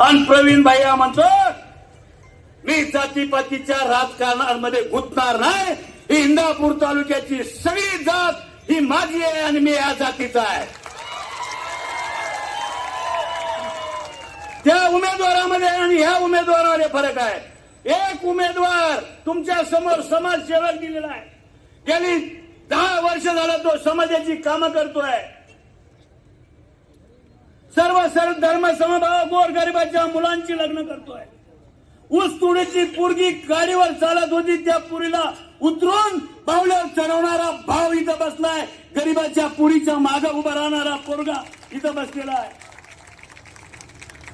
आणि प्रवीण भैया म्हणतो मी जातीपातीच्या राजकारणामध्ये गुंतणार नाही. ही इंदापूर तालुक्याची सगळी जात ही माझी आहे आणि मी या जातीचा आहे. त्या उमेदवारामध्ये आणि ह्या उमेदवारामध्ये फरक आहे. एक उमेदवार तुमच्यासमोर समाजसेवक दिलेला आहे. गेली दहा वर्ष झाला तो समाजाची कामं करतोय. सर्व सर्व धर्म समभाव गोरगरिबाच्या मुलांची लग्न करतोय. ऊस तुडीची पोरगी गाडीवर चालत होती त्या पुरीला उतरून बावल्यावर चढवणारा भाव इथं बसलाय. गरिबाच्या पुरीच्या माग उभा राहणारा पोरगा इथं बसलेला आहे.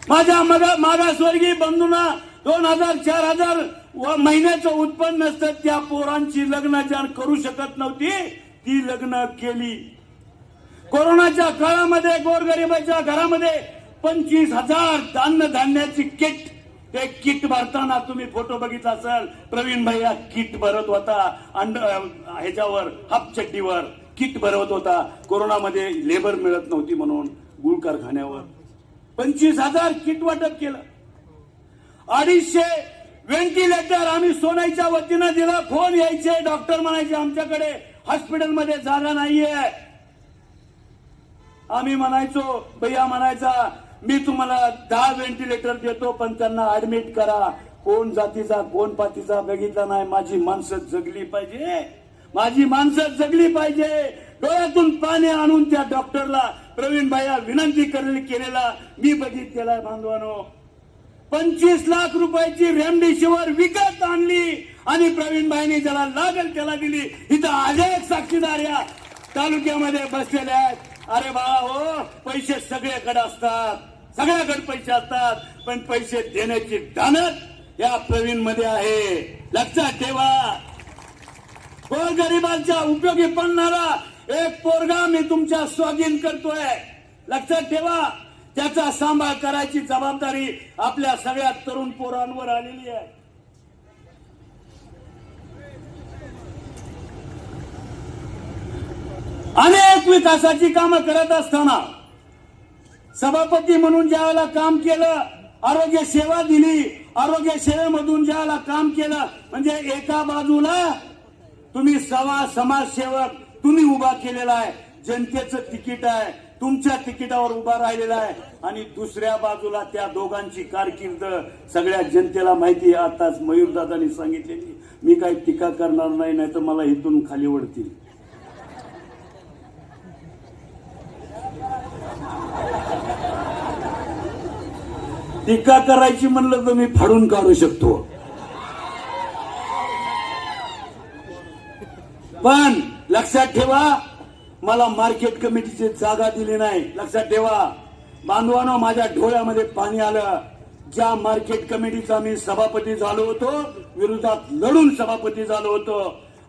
माझ्या मगा मागासवर्गीय बंधूंना दोन हजार चार हजार व महिन्याचं उत्पन्न नसतं त्या पोरांची लग्न ज्या करू शकत नव्हती. ती लग्न केली. कोरोनाच्या काळामध्ये गोरगरिबाच्या घरामध्ये पंचवीस हजार धान्य धान्याची किट. ते किट भरताना तुम्ही फोटो बघितला असाल प्रवीण भैया किट भरत होता. अंड ह्याच्यावर हाफ चड्डीवर किट भरवत होता. कोरोनामध्ये लेबर मिळत नव्हती म्हणून गुळ कारखान्यावर. पंचवीस हजार किट वाटप केलं. अडीचशे व्हेंटिलेटर आम्ही सोनाईच्या वतीनं दिला. फोन यायचे डॉक्टर म्हणायचे आमच्याकडे हॉस्पिटलमध्ये जागा नाहीये. आम्ही म्हणायचो भैया म्हणायचा मी तुम्हाला दहा व्हेंटिलेटर देतो पण त्यांना ऍडमिट करा. कोण जातीचा कोण पातीचा बघितला नाही. माझी माणसं जगली पाहिजे. माझी माणसं जगली पाहिजे. डोळ्यातून पाणी आणून त्या डॉक्टरला प्रवीण भैया विनंती करणे केलेला मी बघितलेला बांधवानो. पंचवीस लाख रुपयाची रेमडेसिवीर विकत आणली. आणि प्रवीण भाईने ज्याला लागल त्याला दिली. इथं अनेक साक्षीदार या तालुक्यामध्ये बसलेल्या आहेत. अरे बाळा हो. पैसे सगळ्याकडे असतात. सगळ्याकडे पैसे असतात. पण पैसे देण्याची दानत या प्रवीणमध्ये आहे. लक्षात ठेवा. गोरगरिबांच्या उपयोगी पडणारा एक पोरगा मी तुमच्या स्वाधीन करतोय. लक्षात ठेवा. त्याचा सांभाळ करायची जबाबदारी आपल्या सगळ्या तरुण पोरांवर आलेली आहे. अनेक विकासाची कामं करत असताना सभापती म्हणून ज्यावेळेला काम केलं आरोग्य सेवा दिली आरोग्य सेवेमधून ज्यावेळेला काम केलं म्हणजे एका बाजूला तुम्ही सवा समाजसेवक तुम्ही उभा केलेला आहे. जनतेचं तिकीट आहे. तुमच्या तिकिटावर उभा राहिलेला आहे. आणि दुसऱ्या बाजूला त्या दोघांची कारकिर्द सगळ्या जनतेला माहिती आहे. आताच मयूरदादांनी सांगितलेली मी काही टीका करणार नाही नाही तर मला इथून खाली ओढतील. टीका करायची म्हणलं तर मी फाडून काढू शकतो. पण लक्षात ठेवा मला मार्केट कमिटीची जागा दिली नाही. लक्षात ठेवा बांधवानं माझ्या डोळ्यामध्ये पाणी आलं. ज्या मार्केट कमिटीचा मी सभापती झालो होतो विरोधात लढून सभापती झालो होतो.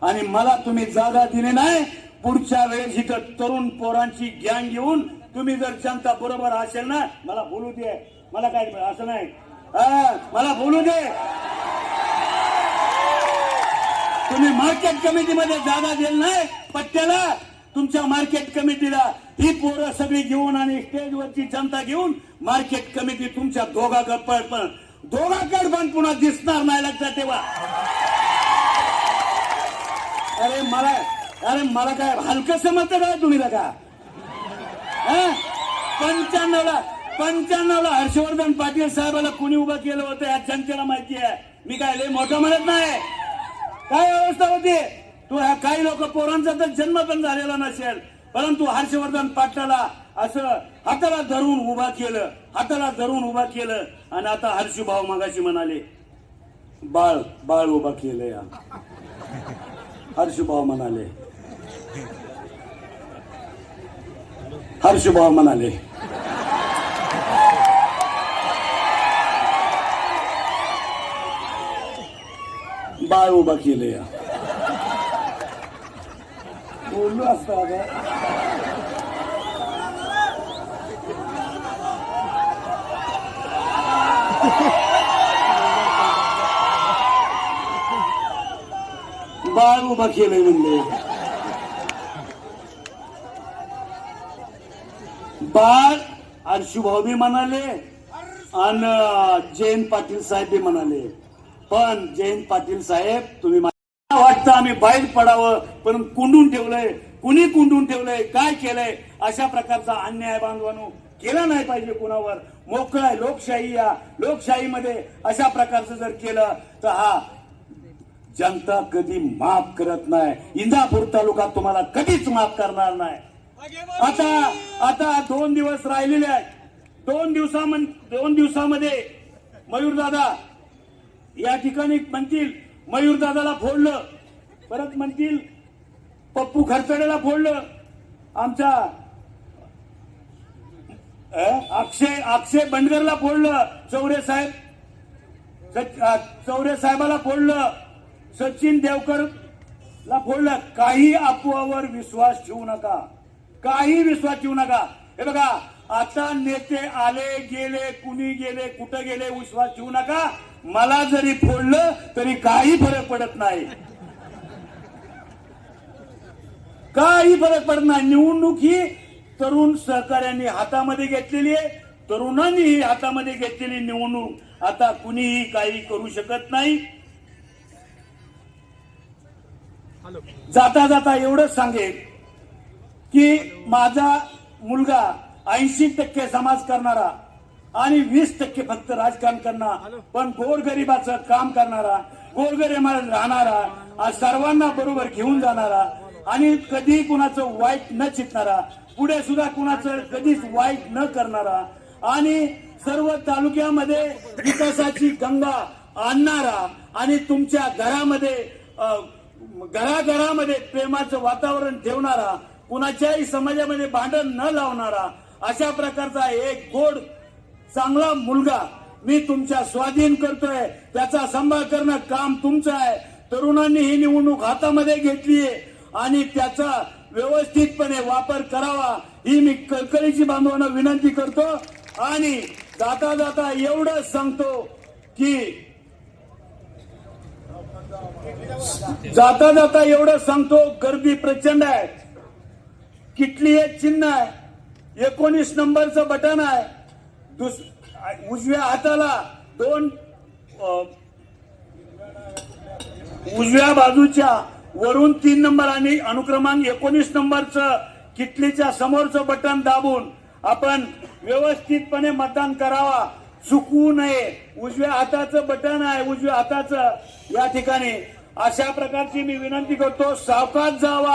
आणि मला तुम्ही जागा दिली नाही पुढच्या वेळेस इथं तरुण पोरांची गँग घेऊन तुम्ही जर जनता बरोबर असेल ना मला बोलू दे. मला काय असं नाही. मला बोलू दे. तुम्ही मार्केट कमिटीमध्ये जागा दिली नाही पट्ट्याला तुमच्या मार्केट कमिटीला ही पोरं सगळी घेऊन आणि स्टेजवरची जनता घेऊन मार्केट कमिटी तुमच्या दोघाकड पण पण पण पुन्हा दिसणार नाही लक्षात तेव्हा. अरे मला अरे मला काय हलकं समजतं काय तुम्ही लगा? पंच्याण्णवला पंच्याण्णवला हर्षवर्धन पाटील साहेबाला कोणी उभं केलं होतं या जनतेला माहिती आहे? मी काय लय मोठं म्हणत नाही. काय अवस्था होती? तू ह्या काही लोक पोरांचा तर जन्म पण झालेला नसेल. परंतु हर्षवर्धन पाटलाला असं हाताला धरून उभा केलं हाताला धरून उभा केलं. आणि आता हर्षुभाऊ मगाशी म्हणाले बाळ बाळ उभा केलं या हर्षुभाऊ म्हणाले हर्षुभाऊ म्हणाले बाळ उभा केले या. बोललो असता बाळ उभा केलंय म्हणले. बाळ आणि शुभावी म्हणाले आणि जयंत पाटील साहेब म्हणाले. पण जयंत पाटील साहेब तुम्ही मला वाटतं आम्ही बाहेर पडावं पण कुंडून ठेवलंय. कुणी कुंडून ठेवलंय? काय केलंय? अशा प्रकारचा अन्याय बांधवानो केला नाही पाहिजे कुणावर. मोकळा आहे, लोकशाही या. लोकशाहीमध्ये अशा प्रकारचं जर केलं तर हा जनता कधी माफ करत नाही. इंदापूर तालुका तुम्हाला कधीच माफ करणार नाही. आता आता दोन दिवस राहिलेले आहेत. दोन दिवसामध्ये दोन दिवसामध्ये मयूर दादा या ठिकाणी म्हणतील मयूर दादाला फोडलं. परत म्हणतील पप्पू खरचडेला फोडलं. आमच्या अक्षय अक्षय बंडगरला फोडलं. चौरे साहेब चौरे साहेबाला फोडलं. सचिन देवकर ला फोडलं. काही अफवावर विश्वास ठेवू नका. काही विश्वास ठेवू नका. हे बघा आता नेते आले गेले कुणी गेले कुठं गेले विश्वास ठेवू नका. मला जरी फोडलं तरी काही फरक पडत नाही. काही फरक पडत नाही. निवडणूक ही तरुण सहकार्यांनी हातामध्ये घेतलेली आहे. तरुणांनी ही हातामध्ये घेतलेली निवडणूक. आता कुणीही काही करू शकत नाही. जाता जाता एवढंच सांगेल की माझा मुलगा ऐंशी टक्के समाज करणारा आणि वीस टक्के फक्त राजकारण करणार. पण गोरगरिबाचं काम करणारा गोरगरिबात राहणारा सर्वांना बरोबर घेऊन जाणारा आणि कधी कुणाचं वाईट न चितणारा पुढे सुद्धा कुणाचं कधीच वाईट न करणारा आणि सर्व तालुक्यामध्ये विकासाची गंगा आणणारा आणि तुमच्या घरामध्ये घराघरामध्ये प्रेमाचं वातावरण ठेवणारा कुणाच्याही समाजामध्ये भांडण न लावणारा अशा प्रकारचा एक गोड चांगला मुलगा मी तुमच्या स्वाधीन करतोय. त्याचा सांभाळ करणं काम तुमचं आहे. तरुणांनी ही निवडणूक हातामध्ये घेतलीये आणि त्याचा व्यवस्थितपणे वापर करावा ही मी कळकळीची बांधवांना विनंती करतो. आणि जाता जाता एवढंच सांगतो की जाता जाता एवढं सांगतो गर्दी प्रचंड आहे. किटली एक चिन्ह आहे. एकोणीस नंबरचं बटन आहे. दुस उजव्या हाताला दोन उजव्या बाजूच्या वरून तीन नंबर आणि अनुक्रमांक एकोणीस नंबरचं किटलीच्या समोरचं बटन दाबून आपण व्यवस्थितपणे मतदान करावा. चुकवू नये. उजव्या हाताचं बटन आहे. उजव्या हाताचं. या ठिकाणी अशा प्रकारची मी विनंती करतो. सावकाश जावा.